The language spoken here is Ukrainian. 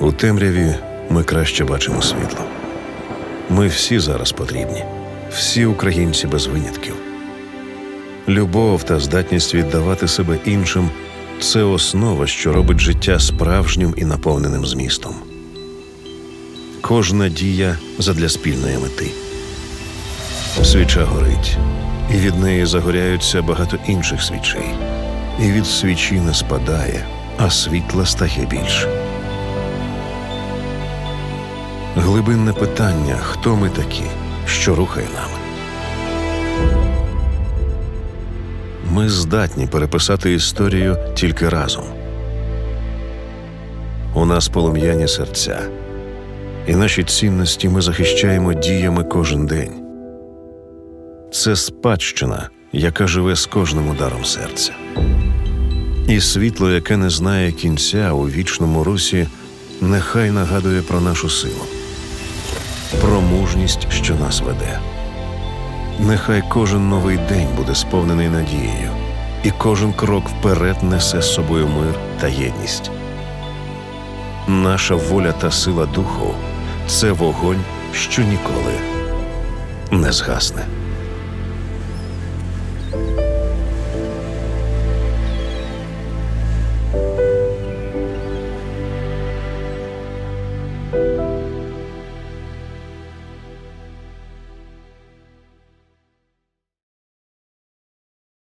У темряві ми краще бачимо світло. Ми всі зараз потрібні, всі українці без винятків. Любов та здатність віддавати себе іншим це основа, що робить життя справжнім і наповненим змістом. Кожна дія задля спільної мети. Свіча горить, і від неї загоряються багато інших свічей. І від свічі не спадає, а світла стає більше. Глибинне питання, хто ми такі, що рухає нами. Ми здатні переписати історію тільки разом. У нас полум'яні серця, і наші цінності ми захищаємо діями кожен день. Це спадщина, яка живе з кожним ударом серця. І світло, яке не знає кінця у вічному русі, нехай нагадує про нашу силу, про мужність, що нас веде. Нехай кожен новий день буде сповнений надією, і кожен крок вперед несе з собою мир та єдність. Наша воля та сила духу це вогонь, що ніколи не згасне.